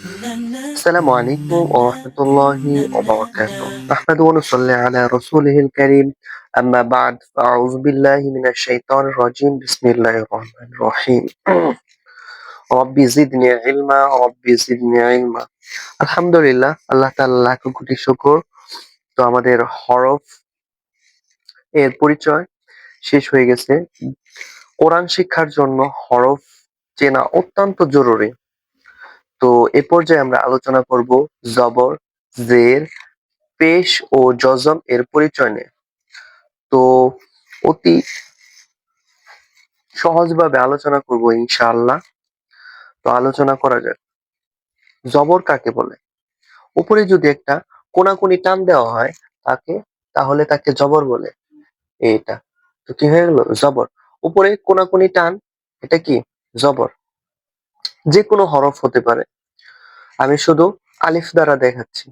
السلام عليكم ورحمة الله وبركاته نحمد ونصلي على رسوله الكريم أما بعد فأعوذ بالله من الشيطان الرجيم بسم الله الرحمن الرحيم রব্বি জিদনি ইলমা রব্বি জিদনি ইলমা আলহামদুলিল্লাহ আল্লাহ তাআলা লাখ কোটি শুকর তো আমাদের হরফ এর পরিচয় শেষ হয়ে গেছে কোরআন শিক্ষার জন্য হরফ চেনা অত্যন্ত জরুরি তো এ পর্যায়ে আমরা আলোচনা করব জবর, জের, পেশ ও জজম এর পরিচয় নিয়ে। তো অতি সহজভাবে আলোচনা করব ইনশাআল্লাহ। তো আলোচনা করা যাক। জবর কাকে বলে? উপরে যদি একটা কোনাকুনি টান দেওয়া হয় তাকে, তাহলে তাকে জবর বলে। এটা তো কি হয়ে গেল? জবর। উপরে কোনাকুনি টান, এটা কি? জবর। যে কোনো হরফ হতে পারে। আমি শুধু আলিফ দ্বারা দেখাচ্ছি।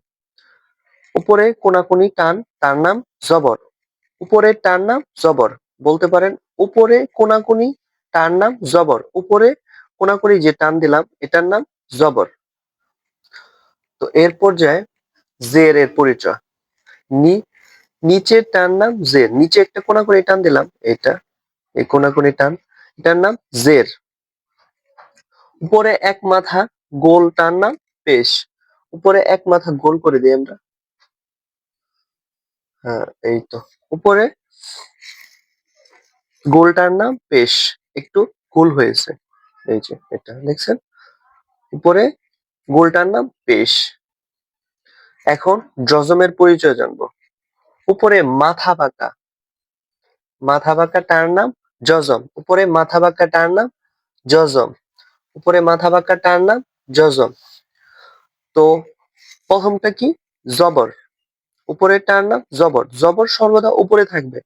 উপরে কোনাকুনি টান, তার নাম জবর। উপরে টার নাম জবর, বলতে পারেন উপরে কোনাকুনি তার নাম জবর। উপরে কোনাকুনি যে টান দিলাম, এটার নাম জবর। তো এর পর্যায়ে জের এর পরিচয়। নি নিচের টান নাম জের। নিচে একটা কোনাকুনি টান দিলাম, এটা, এই কোনাকুনি টান, এটার নাম জের। উপরে এক মাথা গোল টান নাম পেশ। উপরে এক মাথা গোল করে দিই আমরা। হ্যাঁ এই তো। উপরে গোলটার নাম পেশ। একটু গোল হয়েছে। এই যে, এটা দেখছেন? উপরে গোলটার নাম পেশ। এখন জজমের পরিচয় জানব। উপরে মাথা বাঁকা। মাথা বাঁকা টার নাম জজম উপরে মাথা বাঁকা টার নাম জজম উপরে মাথা বাঁকা টার নাম জজম তো প্রথমটা কি জবর উপরের টার নাম জবর জবর সর্বদা উপরে থাকবে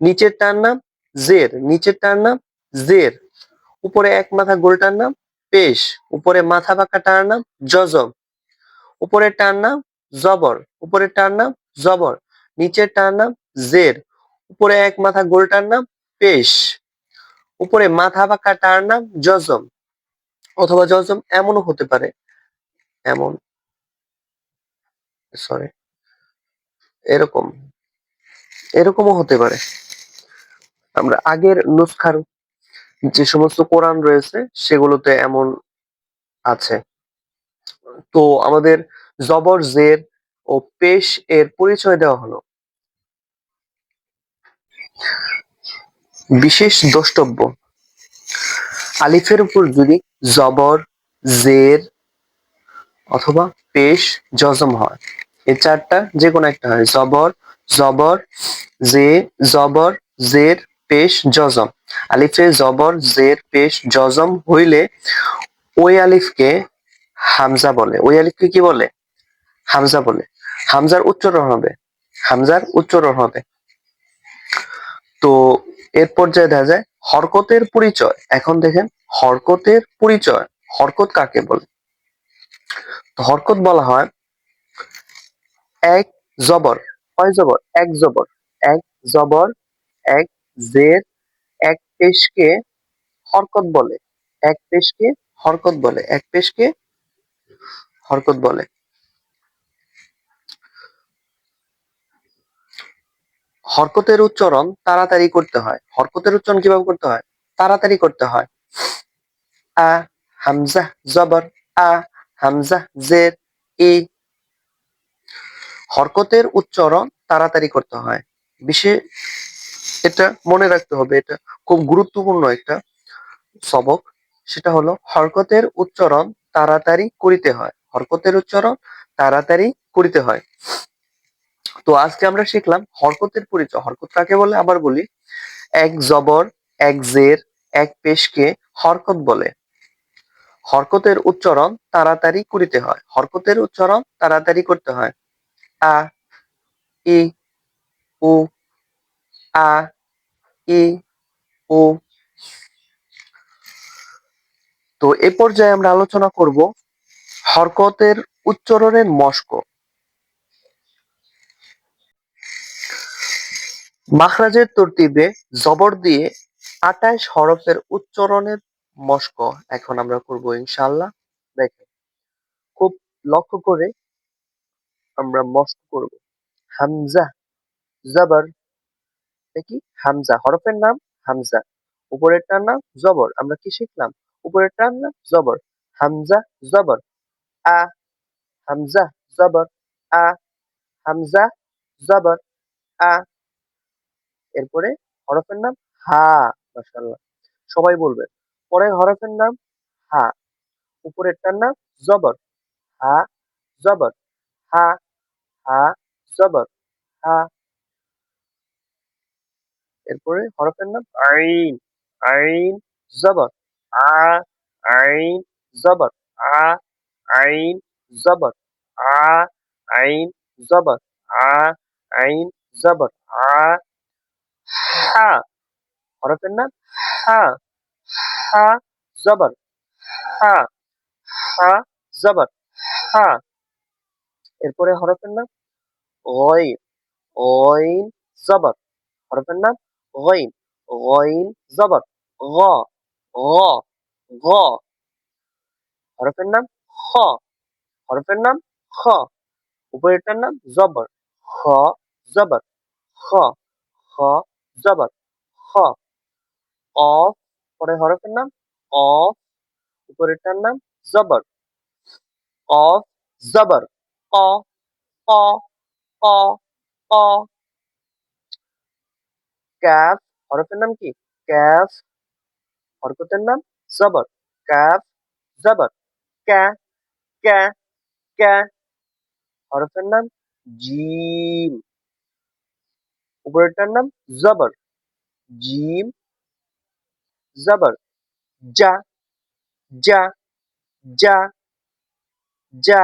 নিচের টার নাম জের নিচের টার নাম জের উপরে এক মাথা গোলটার নাম পেশ উপরে মাথা বাঁকা টার নাম জজম উপরের টার নাম জবর উপরের টার নাম জবর নিচের টার নাম জের উপরে এক মাথা গোলটার নাম পেশ উপরে মাথা বাঁকা টার নাম জজম অথবা জজম এমনও হতে পারে এমন সরি এরকম। এরকমও হতে পারে। আমরা আগের নুসখার যে সমস্ত কোরআন রয়েছে, সেগুলোতে এমন আছে। তো আমাদের জবর, জের ও পেশ এর পরিচয় দেওয়া হলো। বিশেষ দ্রষ্টব্য, আলিফের উপর যদি জবর, জের অথবা পেশ জজম হয়। এই চারটা যে কোনো একটা হয়। জবর জবর, জে, জবর, জের, পেশ, জজম। আলিফে জবর, জের, পেশ, জজম হইলে ওই আলিফকে হামজা বলে। ওই আলিফকে কি বলে? হামজা বলে। হামজার উচ্চারণ হবে। হামজার উচ্চারণ হবে। তো এর পর্যায়ে দেখা যায়, হরকতের পরিচয়। এখন দেখেন, হরকতের পরিচয়। হরকত কাকে বলে? হরকত বলা হয় এক জবর। কয় জবর? এক জবর। এক জবর, এক জের, এক পেশকে হরকত বলে। এক পেশকে হরকত বলে। এক পেশকে হরকত বলে। হরকতের উচ্চারণ তাড়াতাড়ি করতে হয়। হরকতের উচ্চারণ কীভাবে করতে হয়? তাড়াতাড়ি করতে হয়। আ, হামজা, জবর, আ হামজা জের ই। হরকতের উচ্চারণ তাড়াতাড়ি করতে হয়। বিশেষ এটা মনে রাখতে হবে, এটা খুব গুরুত্বপূর্ণ একটা সবক। সেটা হলো হরকতের উচ্চারণ তাড়াতাড়ি করিতে হয়। হরকতের উচ্চারণ তাড়াতাড়ি করিতে হয়। তো আজকে আমরা শিখলাম হরকতের পরিচয়। হরকত কাকে বলে? আবার বলি, এক জবর, এক জের, এক পেশকে হরকত বলে। হরকতের উচ্চারণ তাড়াতাড়ি করিতে হয়। হরকতের উচ্চারণ তাড়াতাড়ি করতে হয়। আ, ই, উ, আ, ই উ তো এ পর্যায়ে আমরা আলোচনা করব হরকতের উচ্চারণের মস্ক। মাখরাজের তরতিবে জবর দিয়ে আটাইশ হরফের উচ্চারণের মস্ক, এখন আমরা করব ইনশাল্লাহ দেখেন, খুব লক্ষ্য করে আমরা মস্ক করব। হামজা, জবর কি? হামজা, হরফের নাম হামজা। উপরেরটার নাম জবর, আমরা কি শিখলাম? উপরেরটার নাম জবর, হামজা, জবর। আ, হামজা, জবর। আ, হামজা, জবর। আ, এরপরে হরফের নাম হা, মাশাআল্লাহ। সবাই বলবে পরের হরফের নাম হা, উপরেরটার নাম জবর। হা জবর। হা হা, জবর। হা। এরপরে হরফের নাম আইন। আইন, জবর। আ, আইন, জবর। আ, আইন, জবর। আ, আইন, জবর। আ, আইন, জবর। আ, হা। হরফের নাম হা। হা জবর। হা হা জবর। হা। এরপরে হরফের নাম? গইন গইন জবর। হরফের নাম? গইন গইন জবর। গ। গ। গ। হরফের নাম? খ। হরফের নাম? খ। উপরেরটার নাম? জবর। খ জবর। খ। খ জবর। খ। অফ পরে হরফের নাম? অফ উপরেরটার নাম? জবর। অফ জবর। ক ক ক ক। ক্যাফ, হরফের নাম কি? ক্যাফ। হরকতের নাম? জবর। ক্যাফ, জবর। ক্যা ক্যা ক্যা। হরফের নাম? জিম। উপরেরটার নাম? জবর। জিম। জবর যা যা যা যা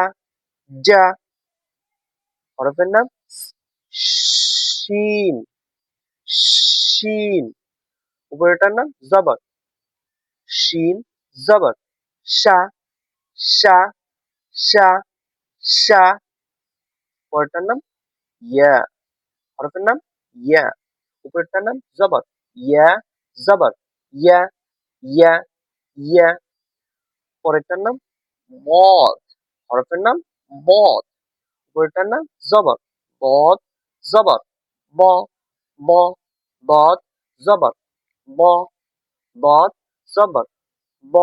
যা হরফের নাম শিন শিন উপরেরটার নাম জবর শিন জবর শা শা শা শা পরেরটার নাম ইয়া হরফের নাম ইয়া উপরেরটার নাম জবর ইয়া জবর ইয়া ইয়া ইয়া, পরেরটার নাম মদ হরফের নাম মদ উপরেরটার নাম জবর, বদ, জবর, ব ব, বদ, জবর, ব, বদ, জবর, ব।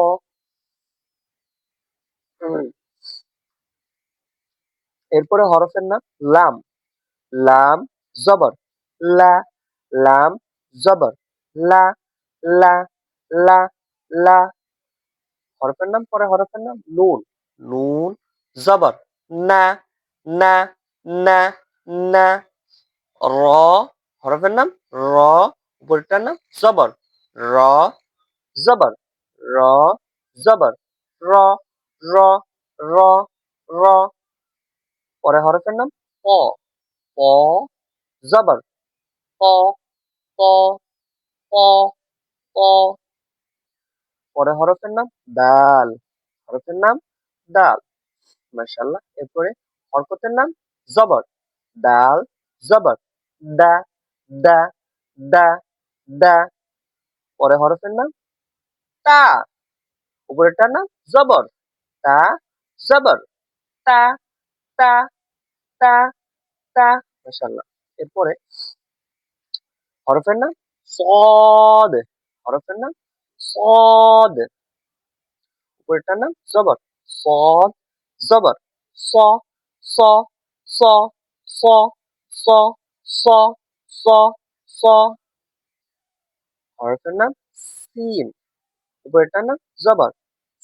এরপরে হরফের নাম লাম লাম, জবর, লা, লাম, জবর, লা লা লা লা। হরফের নাম, পরে হরফের নাম, নুন। নুন, জবর। না না না না। র, হরফের নাম, র। উপরেরটার নাম, জবর। র জবর। র জবর। র র র র। পরে হরফের নাম, প। প, জবর। প প প। প পরে হরফের নাম দাল। হরফের নাম দাল। মাশাআল্লাহ। এরপরে হরকতের নাম জবর। দাল, জবর। দা দা দা দা। পরে হরফের নাম তা। উপরেরটার নাম জবর। তা জবর। তা তা তা তা। মাশাআল্লাহ। এরপরে হরফের নাম সদ। হরফের নাম সদ উপরেরটার নাম জবর সদ জবর স স স স স স স স হরফের নাম সিন উপরেরটার নাম জবর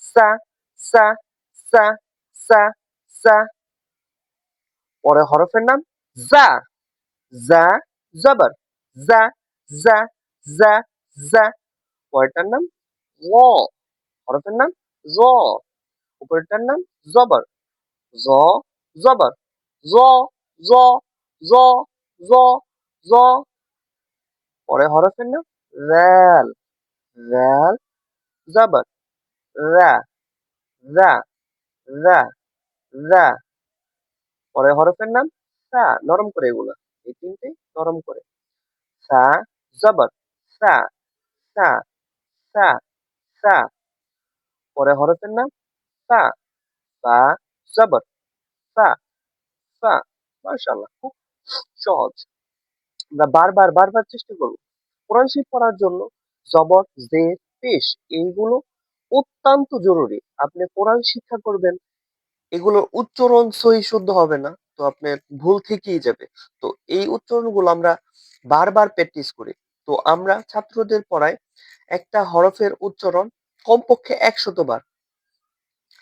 সা সা সা সা সা পরে হরফের নাম জা জা জবর জা জা জা জা পরেরটার নাম জ। হরফের নাম জ। উপরেরটার নাম জবর। জ জবর। জ জ জ জ জ। পরে হরফের নাম র্যাল। র্যাল, জবর। রা রা রা রা। পরে হরফের নাম সা, নরম করে এগুলা। এই তিনটে নরম করে। সা, জবর। সা সা সা সা। পরে হরফের নাম সা বা জবর, সা সা। মাশাআল্লাহ, খুব সহজ। আমরা বারবার বারবার চেষ্টা করব। কোরআন শরীফ পড়ার জন্য জবর, জের, পেশ, এইগুলো অত্যন্ত জরুরি। আপনি কোরআন শিক্ষা করবেন, এগুলোর উচ্চারণ সহি শুদ্ধ হবে না, তো আপনার ভুল থেকেই যাবে। তো এই উচ্চারণগুলো আমরা বারবার প্র্যাকটিস করি। তো আমরা ছাত্রদের পড়ায় একটা হরফের উচ্চারণ কমপক্ষে একশত বার।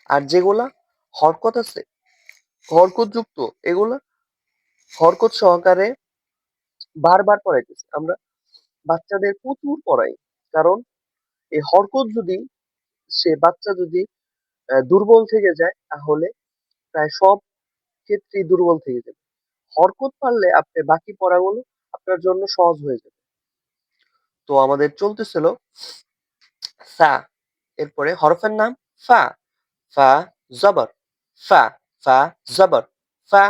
আর যেগুলা হরকত আছে হরকত যুক্ত এগুলা হরকত সহকারে বারবার পড়াইতেছি। আমরা বাচ্চাদের প্রচুর পড়াই, কারণ এই হরকত যদি, সে বাচ্চা যদি দুর্বল থেকে যায়, তাহলে প্রায় সব ক্ষেত্রেই দুর্বল থেকে যাবে। হরকত পারলে আপনি বাকি পড়াগুলো আপনার জন্য সহজ হয়ে যাবে। তো আমাদের চলতেছিল সা এরপরে হরফের নাম ফা ফা জবর, ফা ফা জবর, ফা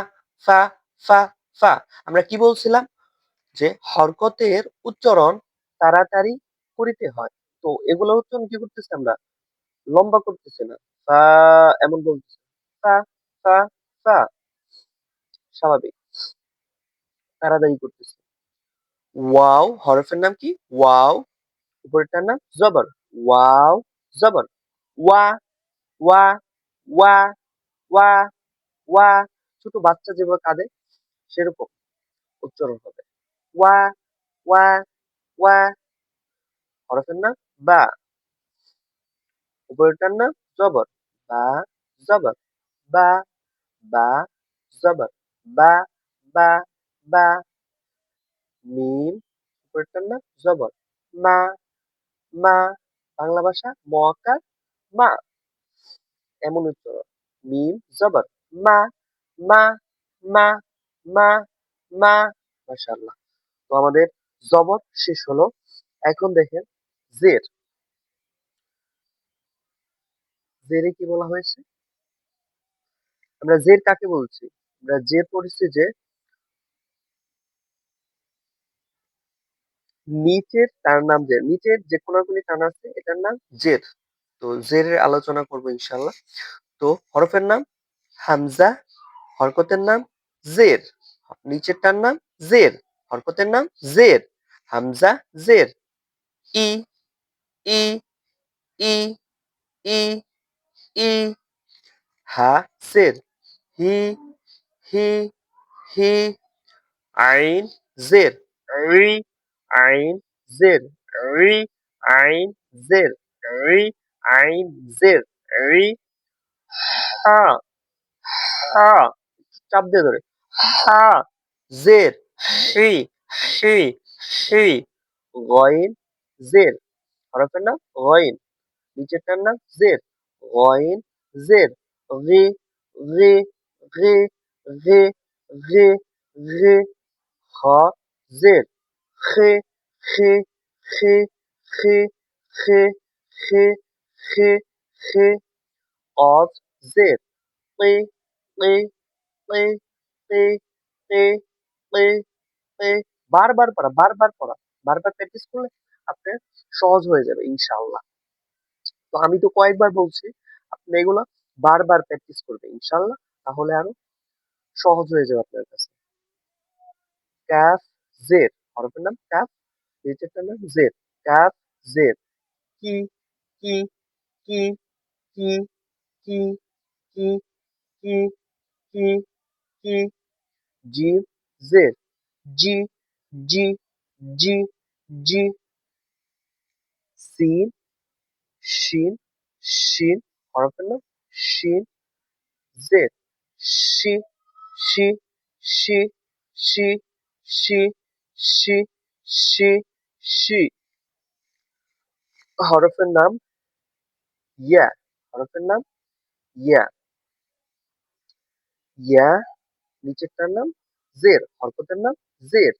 ফা ফা ফা। আমরা কি বলছিলাম? যে হরকতের উচ্চারণ তাড়াতাড়ি করিতে হয়। তো এগুলো উচ্চারণ কি করতেছি আমরা? লম্বা করতেছি না। এমন বলতেছি। ফা ফা ফা। স্বাভাবিক। তাড়াতাড়ি করতেছি। ওয়াও, হরফের নাম কি? ওয়াও। উপরেরটার নাম জবর। ওয়াও, জবর। ওয়া ওয়া ওয়া ওয়া ওয়া। ছোট বাচ্চা যেভাবে কাঁদে, সেরকম উচ্চারণ হবে। ওয়া ওয়া ওয়া। হরফের নাম বা। উপরেরটার নাম জবর। বা জবর। বা বা, জবর। বা বা বা। মিম উপরেরটার নাম জবর। মা মা, বাংলা ভাষা মকার মা। এমন উচ্চারণ। মিম জবর। মা মা মা মা মা, মাশাআল্লাহ। তো আমাদের জবর শেষ হলো। এখন দেখেন জের। জেরে কি বলা হয়েছে? আমরা জের কাকে বলছি? আমরা জের পড়েছি যে নিচের তার নাম জের। নিচের যে কোনাগুলি টান আছে, এটার নাম জের। তো জেরের আলোচনা করব ইনশাল্লাহ তো হরফের নাম হামজা, হরকতের নাম জের। নিচেরটার নাম জের, হরকতের নাম জের। হামজা, জের। ই ই ই ই ই, হা, জের। হি হি হি, আইন, জের। আইন জের রি আইন জের রি আইন জের রি হা হা চাপ দিয়ে ধরে হা জের হি হি হি গইন জের হরফের নাম গইন নিচেরটার নাম জের গইন জের রি রি রি রি রি রি খ জের g, g, g, g, g, g, g, g of z. L, L, L, L, L, L, L. বারবার পড়া বারবার পড়া বারবার প্র্যাকটিস করলে আপনার সহজ হয়ে যাবে ইনশাল্লাহ তো আমি তো কয়েকবার বলছি আপনি এগুলো বারবার প্র্যাকটিস করবে ইনশাল্লাহ তাহলে আরও সহজ হয়ে যাবে আপনার কাছে ক্যাফ জেড হরফের নাম কাফ নিচেরটার নাম জের কাফ জের কি কি কি কি কি কি কি কি কি জিম জের জি জি জি জি। সিন, শিন শিন, হরফের নাম শিন জের শি শি শি শি শি শি শি শি। হরফের নাম ইয়া। হরফের নাম ইয়া। ইয়া, নিচেরটার নাম জের। হরকতের নাম জের।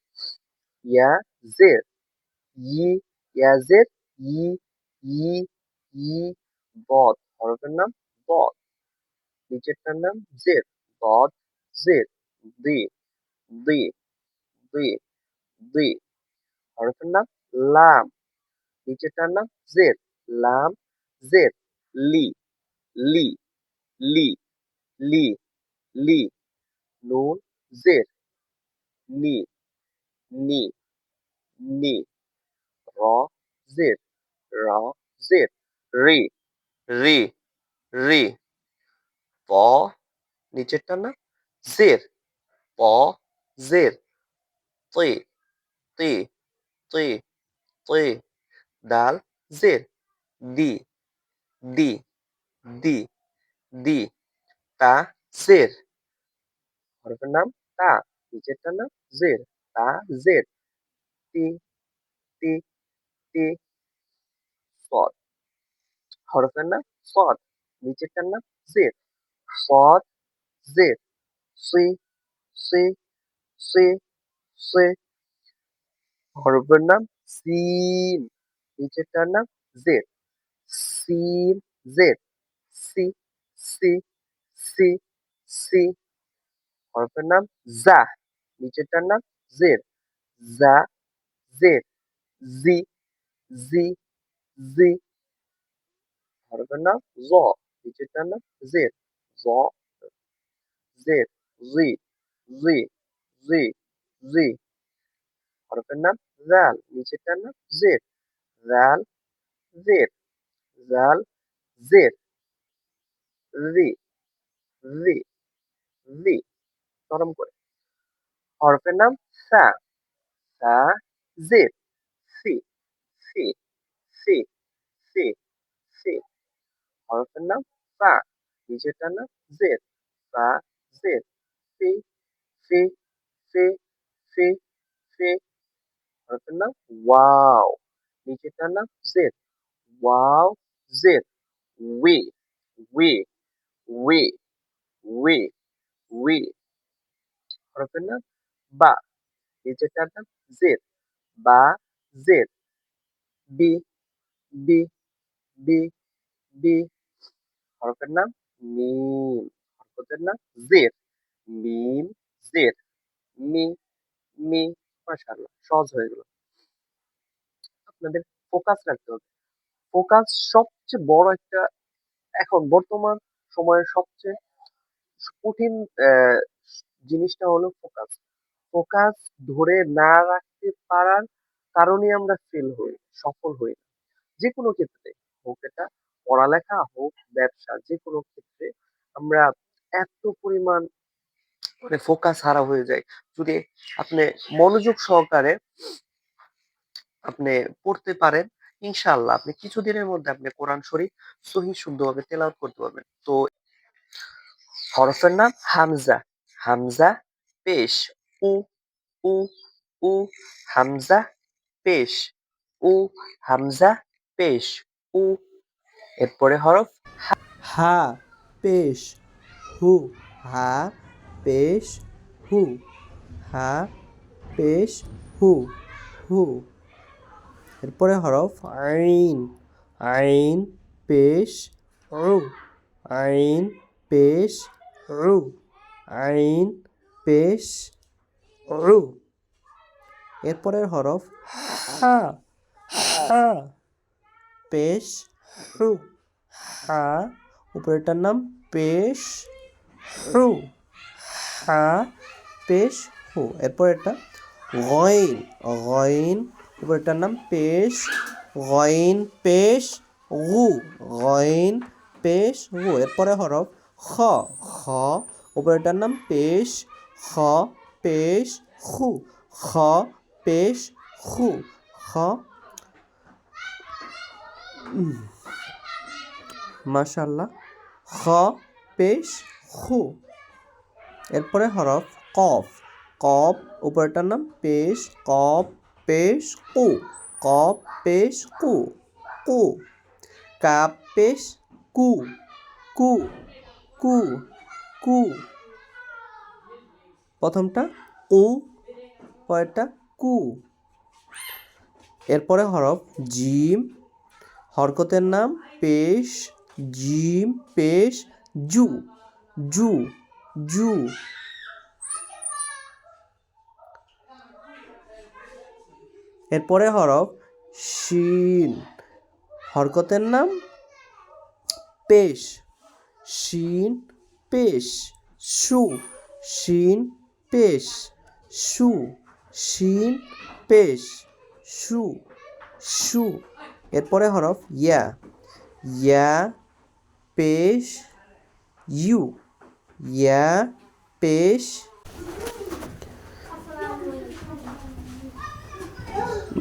ইয়া, জের। ই, ইয়া, জের। ই ই ই, বদ। হরফের নাম বদ। নিচেরটার নাম জের। বদ, জের। দি দি দি। দি হরফের নাম লাম, নিচেরটার নাম জের লাম জের লি লি লি লি লি, নুন জের নি নি নি, র জের র জের রি রি রি, প নিচেরটা না জের প জের তি তি তি তি দাল জের, দি দি দি দি, তা, জের। হরফের নাম তা নিচেরটার নাম জের, তা, জের। তি তি তি সদ হরফের নাম সদ নিচেরটার নাম জের। সদ জের, সি সি সি সি হরফের নাম সিন নিচেরটার নাম জের সিন জের সি সি সি সি। হরফের নাম জা। নিচেরটার নাম জের জা জের জি জি জি। হরফের নাম জ। নিচেরটার নাম জের জ জের জি জি জি জি। হরফের নাম জাল নিচেরটার নাম জের জাল জের জাল জের রি রি রি, নরম করে। হরফের নাম সা সা জের সি সি সি সি সি। হরফের নাম ফা নিচেরটার নাম জের ফা জের ফি ফি ফি ফি ফি হরফের নাম ওয়াও। নিচেরটার নাম জের ওয়াও জের উই উই উই উই উই হরফের নাম বা। নিচেরটার নাম জের বা জের বি বি বি বি। হরফের নাম মিম। হরফের নাম জের মিম জের মি মি মাশাআল্লাহ সহজ হয়ে গেল। আপনাদের ফোকাস রাখতে হবে। ফোকাস সবচেয়ে বড় একটা, এখন বর্তমান সময়ের সবচেয়ে কঠিন জিনিসটা হলো ফোকাস ফোকাস ধরে না রাখতে পারার কারণে আমরা ফেল হই, সফল হই যে কোনো ক্ষেত্রে হোক এটা পড়ালেখা হোক, ব্যবসা যে কোনো ক্ষেত্রে আমরা এত পরিমাণ মানে ফোকাস হারা হয়ে যায়। যদি আপনি মনোযোগ সহকারে আপনি পড়তে পারেন, ইনশাআল্লাহ আপনি কিছুদিনের মধ্যে আপনি কোরআন শরীফ সহি শুদ্ধভাবে তেলাওয়াত করতে পারবেন। তো হরফের নাম হামজা। হামজা পেশ, উ উ উ, হামজা পেশ, উ, হামজা পেশ, উ। এরপরে হরফ হা, পেশ, হু, হা পেশ হু। হা, পেশ হু হু। এরপরে হরফ আইন। আইন, পেশ রু আইন, পেশ রু আইন, পেশ রু এরপরের হরফ হা। হা। পেশ রু হা। উপরেরটার নাম পেশ হু। হা পেশ হু। এরপর এটা গইন গইন উপরেরটার নাম পেশ, গইন পেশ গু, গইন পেশ গু। এরপরে হরফ খ খ উপরেরটার নাম পেশ খ, পেশ খু খ, পেশ খু খ। মাশাল্লাহ। খ, পেশ খু এরপরে হরফ কফ কফ, উপরেরটার নাম পেশ, কফ, পেশ, কু, কফ, পেশ, কু কু, কাপ, পেশ, কু কু কু কু। প্রথমটা কু, পরেরটা কু। এরপরে হরফ জিম, হরকতের নাম পেশ, জিম, পেশ, জু জু। জু। এরপরে হরফ শিন। হরকতের নাম পেশ। শিন, পেশ। সু। শিন, পেশ। সু। শিন, পেশ। সু। সু। এরপরে হরফ ইয়া। ইয়া, পেশ। ইউ। ইয়া পেশ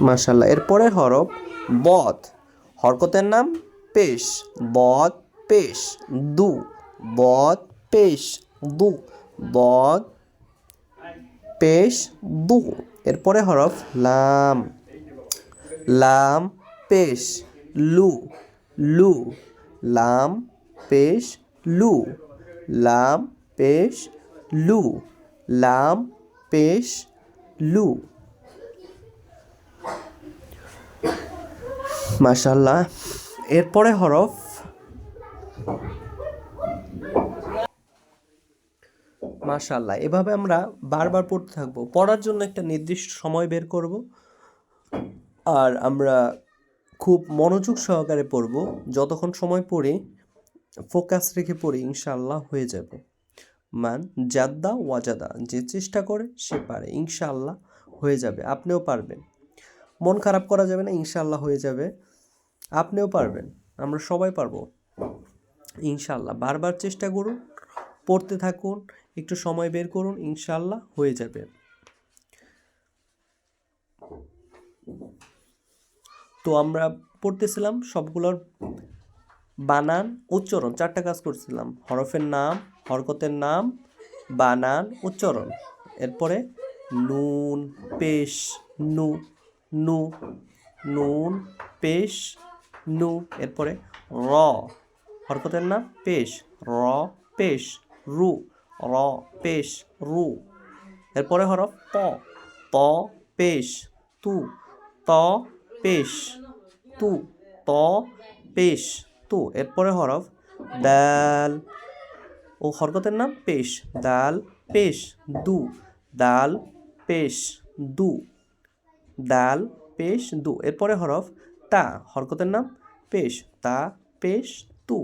মাশাল্লাহ এরপরে হরফ বদ। হরকতের নাম পেশ। বদ, পেশ, দু। বদ, পেশ, দু। বদ, পেশ, দু। এরপরে হরফ লাম। লাম, পেশ, লু। লু। লাম, পেশ, লু। লাম, পেশ, লু। লাম, পেশ, লু। মাশাল্লাহ এরপরে হরফ। মাশাল্লাহ এভাবে আমরা বারবার পড়তে থাকব। পড়ার জন্য একটা নির্দিষ্ট সময় বের করব। আর আমরা খুব মনোযোগ সহকারে পড়ব। যতক্ষণ সময় পড়ি ফোকাস রেখে পড়ি ইনশাআল্লাহ হয়ে যাবে। মান জাদ্দা ওয়াজাদা যে চেষ্টা করে সে পারে, ইনশাআল্লাহ হয়ে যাবে। আপনিও পারবেন। মন খারাপ করা যাবে না, ইনশাআল্লাহ হয়ে যাবে। আপনিও পারবেন, আমরা সবাই পারব। ইনশাআল্লাহ, বারবার চেষ্টা করুন, পড়তে থাকুন, একটু সময় বের করুন, ইনশাআল্লাহ হয়ে যাবে। তো আমরা পড়তেছিলাম সবগুলোর বানান উচ্চারণ, চারটা কাজ করছিলাম। হরফের নাম, হরকতের নাম, বানান, উচ্চারণ। এরপরে নুন, পেশ, নু নু, নুন, পেশ, নু, এরপরে র। হরকতের নাম, পেশ, র, পেশ, রু, র, পেশ, রু। এরপরে হরফ প ত পেশ, তু, ত, পেশ, তু, ত, পেশ। তু, এরপরে হরফ দাল। ও হরকতের নাম পেশ, দাল, পেশ, দু, দাল, পেশ, দু, দাল, পেশ, দু, এরপরে হরফ তা, হরকতের নাম পেশ, তা, পেশ, তু,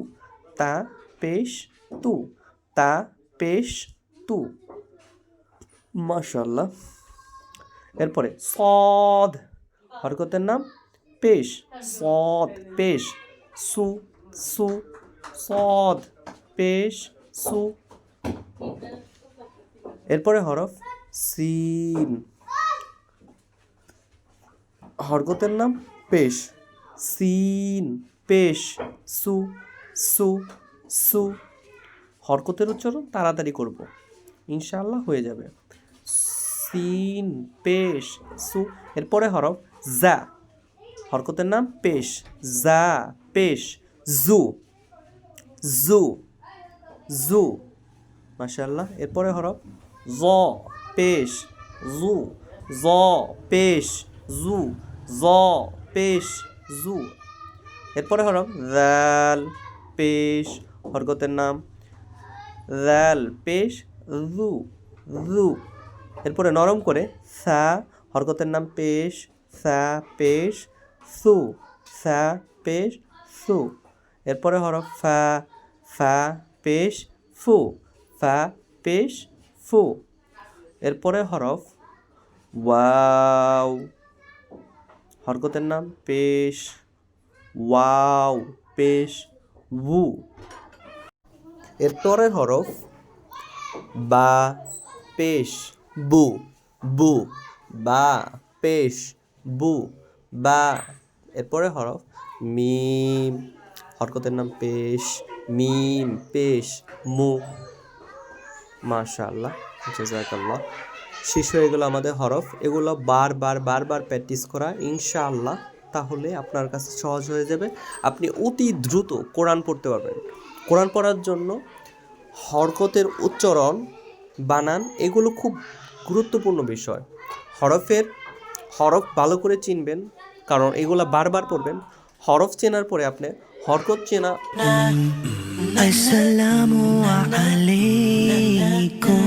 তা, পেশ, তু, তা, পেশ, তু। মাশাল্লাহ এরপরে সদ, হরকতের নাম পেশ, সদ, পেশ, সু সু, সদ, পেশ, সু। এরপরে হরফ সিন। হরকতের নাম পেশ। সিন, পেশ, সু সু সু। হরকতের উচ্চারণ তাড়াতাড়ি করব। ইনশাআল্লাহ হয়ে যাবে। সিন, পেশ, সু। এরপরে হরফ জা। হরকতের নাম পেশ। জা, পেশ। জু জু জু মাশাআল্লাহ। এরপরে হরফ জ, পেশ। জু জ, পেশ। জু জ, পেশ। জু এরপরে হরফ জাল পেশ। হরকতের নাম জাল পেশ। জু জু এরপরে নরম করে সা, হরকতের নাম পেশ। সা, পেশ। সু সা, পেশ। সু এরপরে হরফ ফা ফা, পেশ, ফু। ফা, পেশ, ফু। এরপরে হরফ ওয়াও। হরকতের নাম পেশ, ওয়াও, পেশ ওউ এরপরের হরফ বা, পেশ, বু। বু, বা, পেশ, বু, বা। এরপরে হরফ মিম। হরকতের নাম পেশ, মিম, পেশ, মু। মাশাআল্লাহ, জাজাকাল্লাহ। শিশু এগুলো আমাদের হরফ। এগুলো বারবার বারবার প্র্যাকটিস করা, ইনশাআল্লাহ, তাহলে আপনার কাছে সহজ হয়ে যাবে। আপনি অতি দ্রুত কোরআন পড়তে পারবেন। কোরআন পড়ার জন্য হরকতের উচ্চারণ, বানান, এগুলো খুব গুরুত্বপূর্ণ বিষয়। হরফের হরফ ভালো করে চিনবেন, কারণ এগুলো বারবার পড়বেন। হরফ চেনার পরে আপনি হরকত চেনা আসসালামু আলাইকুম